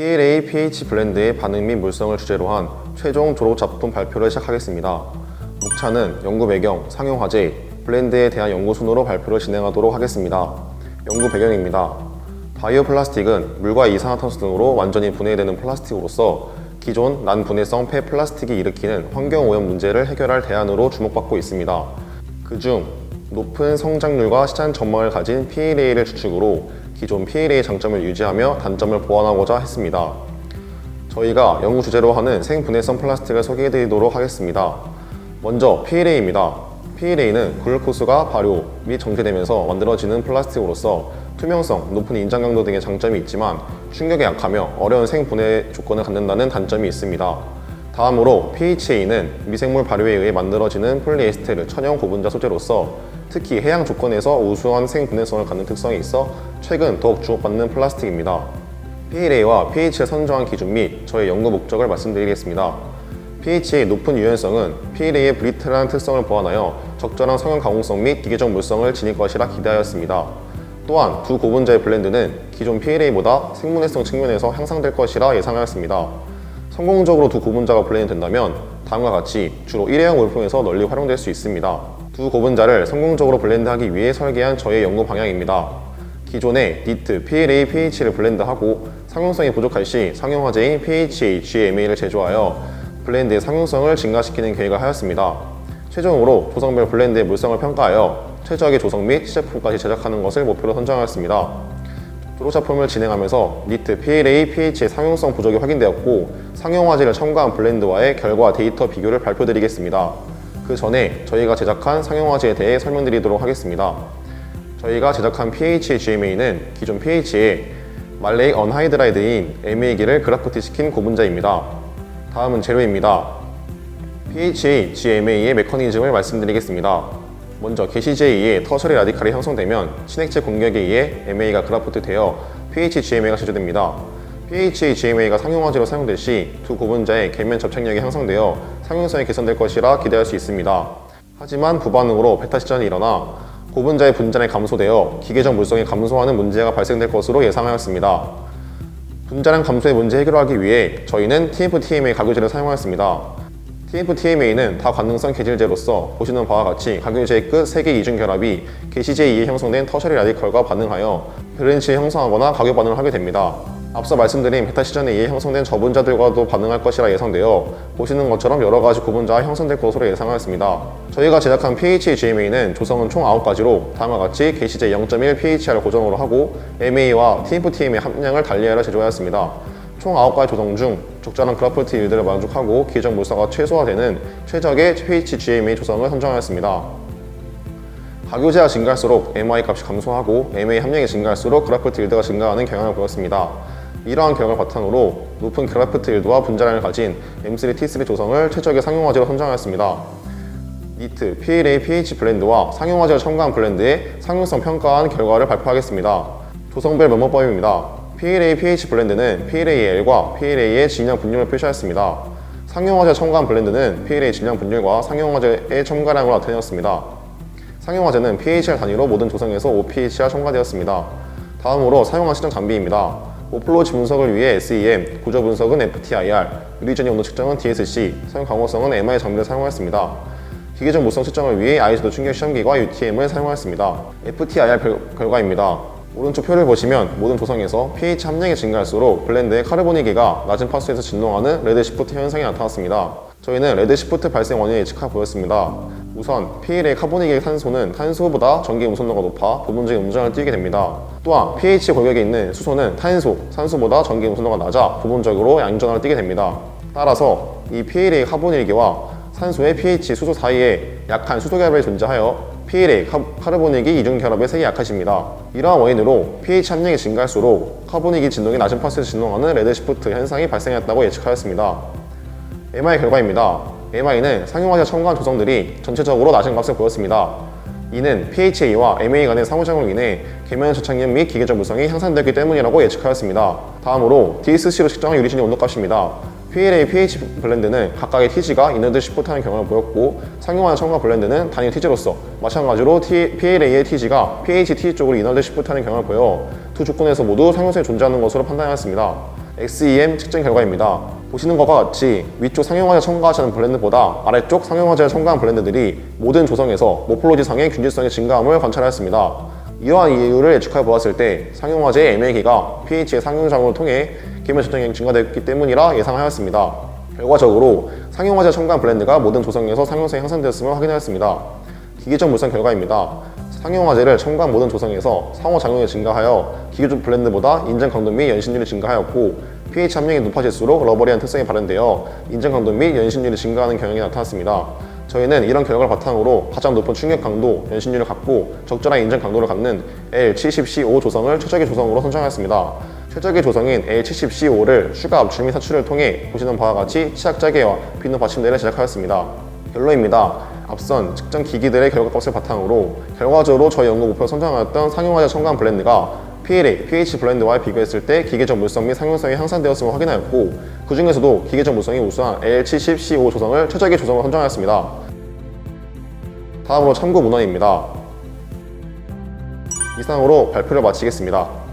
PLA pH 블렌드의 반응 및 물성을 주제로 한 최종 졸업 작품 발표를 시작하겠습니다. 묵차는 연구 배경, 상용 화제, 블렌드에 대한 연구 순으로 발표를 진행하도록 하겠습니다. 연구 배경입니다. 바이오 플라스틱은 물과 이산화탄소 등으로 완전히 분해되는 플라스틱으로서 기존 난분해성 폐 플라스틱이 일으키는 환경 오염 문제를 해결할 대안으로 주목받고 있습니다. 그중 높은 성장률과 시장 전망을 가진 PLA를 주축으로 기존 PLA 장점을 유지하며 단점을 보완하고자 했습니다. 저희가 연구 주제로 하는 생분해성 플라스틱을 소개해 드리도록 하겠습니다. 먼저 PLA입니다. PLA는 글루코스가 발효 및 정제되면서 만들어지는 플라스틱으로서 투명성, 높은 인장 강도 등의 장점이 있지만 충격에 약하며 어려운 생분해 조건을 갖는다는 단점이 있습니다. 다음으로 PHA는 미생물 발효에 의해 만들어지는 폴리에스테르 천연 고분자 소재로서 특히 해양 조건에서 우수한 생분해성을 갖는 특성이 있어 최근 더욱 주목받는 플라스틱입니다. PLA와 pH를 선정한 기준 및 저의 연구 목적을 말씀드리겠습니다. pH의 높은 유연성은 PLA의 브리틀한 특성을 보완하여 적절한 성형 가공성 및 기계적 물성을 지닐 것이라 기대하였습니다. 또한 두 고분자의 블렌드는 기존 PLA보다 생분해성 측면에서 향상될 것이라 예상하였습니다. 성공적으로 두 고분자가 블렌드 된다면 다음과 같이 주로 일회용 물품에서 널리 활용될 수 있습니다. 두 고분자를 성공적으로 블렌드하기 위해 설계한 저의 연구 방향입니다. 기존의 니트, PLA, pH를 블렌드하고 상용성이 부족할 시 상용화제인 PHA, GMA를 제조하여 블렌드의 상용성을 증가시키는 계획을 하였습니다. 최종으로 조성별 블렌드의 물성을 평가하여 최적의 조성 및 시제품까지 제작하는 것을 목표로 선정하였습니다. 졸업작품을 진행하면서 니트, PLA, pH의 상용성 부족이 확인되었고 상용화제를 첨가한 블렌드와의 결과 데이터 비교를 발표드리겠습니다. 그 전에 저희가 제작한 상용화제에 대해 설명드리도록 하겠습니다. 저희가 제작한 pH GMA는 기존 pH에 말레이 언하이드라이드인 MA기를 그라프트 시킨 고분자입니다. 다음은 재료입니다. pH GMA의 메커니즘을 말씀드리겠습니다. 먼저 게시제에 터셔리 라디칼이 형성되면 친액체 공격에 의해 MA가 그라프트 되어 pH GMA가 제조됩니다. pH GMA가 상용화제로 사용될 시 두 고분자의 계면 접착력이 향상되어 상용성이 개선될 것이라 기대할 수 있습니다. 하지만 부반응으로 베타 시전이 일어나 고분자의 분자량이 감소되어 기계적 물성이 감소하는 문제가 발생될 것으로 예상하였습니다. 분자량 감소의 문제 해결하기 위해 저희는 TFTMA 가교제를 사용하였습니다. TFTMA는 다관능성 계질제로서 보시는 바와 같이 가교제의 끝 3개 이중 결합이 게시제에 의해 형성된 터셔리 라디컬과 반응하여 베렌치에 형성하거나 가교 반응을 하게 됩니다. 앞서 말씀드린 베타 시전에 의해 형성된 저분자들과도 반응할 것이라 예상되어 보시는 것처럼 여러 가지 고분자가 형성될 것으로 예상하였습니다. 저희가 제작한 pH GMA는 조성은 총 9가지로 다음과 같이 게시제 0.1 pH를 고정으로 하고 MA와 TFTM의 함량을 달리하여 제조하였습니다. 총 9가지 조성 중 적절한 그라프트 일들을 만족하고 기계적 물사가 최소화되는 최적의 pH GMA 조성을 선정하였습니다. 가교제가 증가할수록 MI 값이 감소하고 MA 함량이 증가할수록 그라프트 일드가 증가하는 경향을 보였습니다. 이러한 결과를 바탕으로 높은 그라프트 일드와 분자량을 가진 M3T3 조성을 최적의 상용화제로 선정하였습니다. 니트, PLA, pH 블렌드와 상용화제를 첨가한 블렌드의 상용성 평가한 결과를 발표하겠습니다. 조성별 면모법입니다. PLA, pH 블렌드는 PLAL과 PLA의 질량 분율을 표시하였습니다. 상용화제 첨가한 블렌드는 PLA 질량 분율과 상용화제의 첨가량으로 나타내었습니다. 상용화제는 pHR 단위로 모든 조성에서 5pH가 첨가되었습니다. 다음으로 사용한 시장 장비입니다. 오플로지 분석을 위해 SEM, 구조 분석은 FTIR, 유리전이 온도 측정은 DSC, 사용 강호성은 MI 장비를 사용하였습니다. 기계적 무성 측정을 위해 아이즈도 충격 시험기와 UTM을 사용하였습니다. FTIR 결, 결과입니다. 오른쪽 표를 보시면 모든 조성에서 pH 함량이 증가할수록 블렌드의 카르보니기가 낮은 파수에서 진동하는 레드 시프트 현상이 나타났습니다. 저희는 레드 시프트 발생 원인을 예측하고 보였습니다. 우선 PL의 카보닉의 탄소는 탄소보다 전기 음선도가 높아 부분적인 음정을 띠게 됩니다. 또한 pH 골격에 있는 수소는 탄소, 산소보다 전기 음선도가 낮아 부분적으로 양전을 띠게 됩니다. 따라서 이 PL의 카보닉이와 산소의 pH, 수소 사이에 약한 수소 결합이 존재하여 PLA, 카르보닉이 이중 결합에 색이 약하십니다. 이러한 원인으로 pH 함량이 증가할수록 카보닉이 진동이 낮은 파스에서 진동하는 레드 시프트 현상이 발생했다고 예측하였습니다. MI 결과입니다. MI는 상용화제 첨가한 조성들이 전체적으로 낮은 값을 보였습니다. 이는 PHA와 MA 간의 상호작용으로 인해 계면 저착력 및 기계적 무성이 향상되었기 때문이라고 예측하였습니다. 다음으로 DSC로 측정한 유리진의 온도값입니다. PLA, pH 블렌드는 각각의 TG가 이너드 시프트하는 경향을 보였고 상용화제 첨가 블렌드는 단일 TG로서 마찬가지로 T, PLA의 TG가 pH, T 쪽으로 이너드 시프트하는 경향을 보여 두 조건에서 모두 상용성이 존재하는 것으로 판단하였습니다. XEM 측정 결과입니다. 보시는 것과 같이 위쪽 상용화재 첨가하시는 블렌드보다 아래쪽 상용화재를 첨가한 블렌드들이 모든 조성에서 모폴로지상의 균질성의 증가함을 관찰하였습니다. 이러한 이유를 예측해 보았을 때 상용화재의 MA기가 pH의 상승작용을 통해 계면 저장량이 증가됐기 때문이라 예상하였습니다. 결과적으로 상용화재 첨가한 블렌드가 모든 조성에서 상용성이 향상되었음을 확인하였습니다. 기계적 물성 결과입니다. 상용화재를 첨가한 모든 조성에서 상호작용이 증가하여 기계적 블렌드보다 인증 강도 및 연신율이 증가하였고 pH 함량이 높아질수록 러버리한 특성이 발현되어 인증 강도 및 연신율이 증가하는 경향이 나타났습니다. 저희는 이런 결과를 바탕으로 가장 높은 충격 강도, 연신율을 갖고 적절한 인증 강도를 갖는 L70C5 조성을 최적의 조성으로 선정하였습니다. 최적의 조성인 L70C5를 추가 압출 및 사출을 통해 보시는 바와 같이 치약 짜개와 비누 받침대를 제작하였습니다. 결론입니다. 앞선 측정 기기들의 결과값을 바탕으로 결과적으로 저희 연구 목표를 선정하였던 상용화재 첨가한 블렌드가 PLA, pH 블렌드와 비교했을 때 기계적 물성 및 상용성이 향상되었음을 확인하였고 그 중에서도 기계적 물성이 우수한 L70C5 조성을 최적의 조성으로 선정하였습니다. 다음으로 참고 문헌입니다. 이상으로 발표를 마치겠습니다.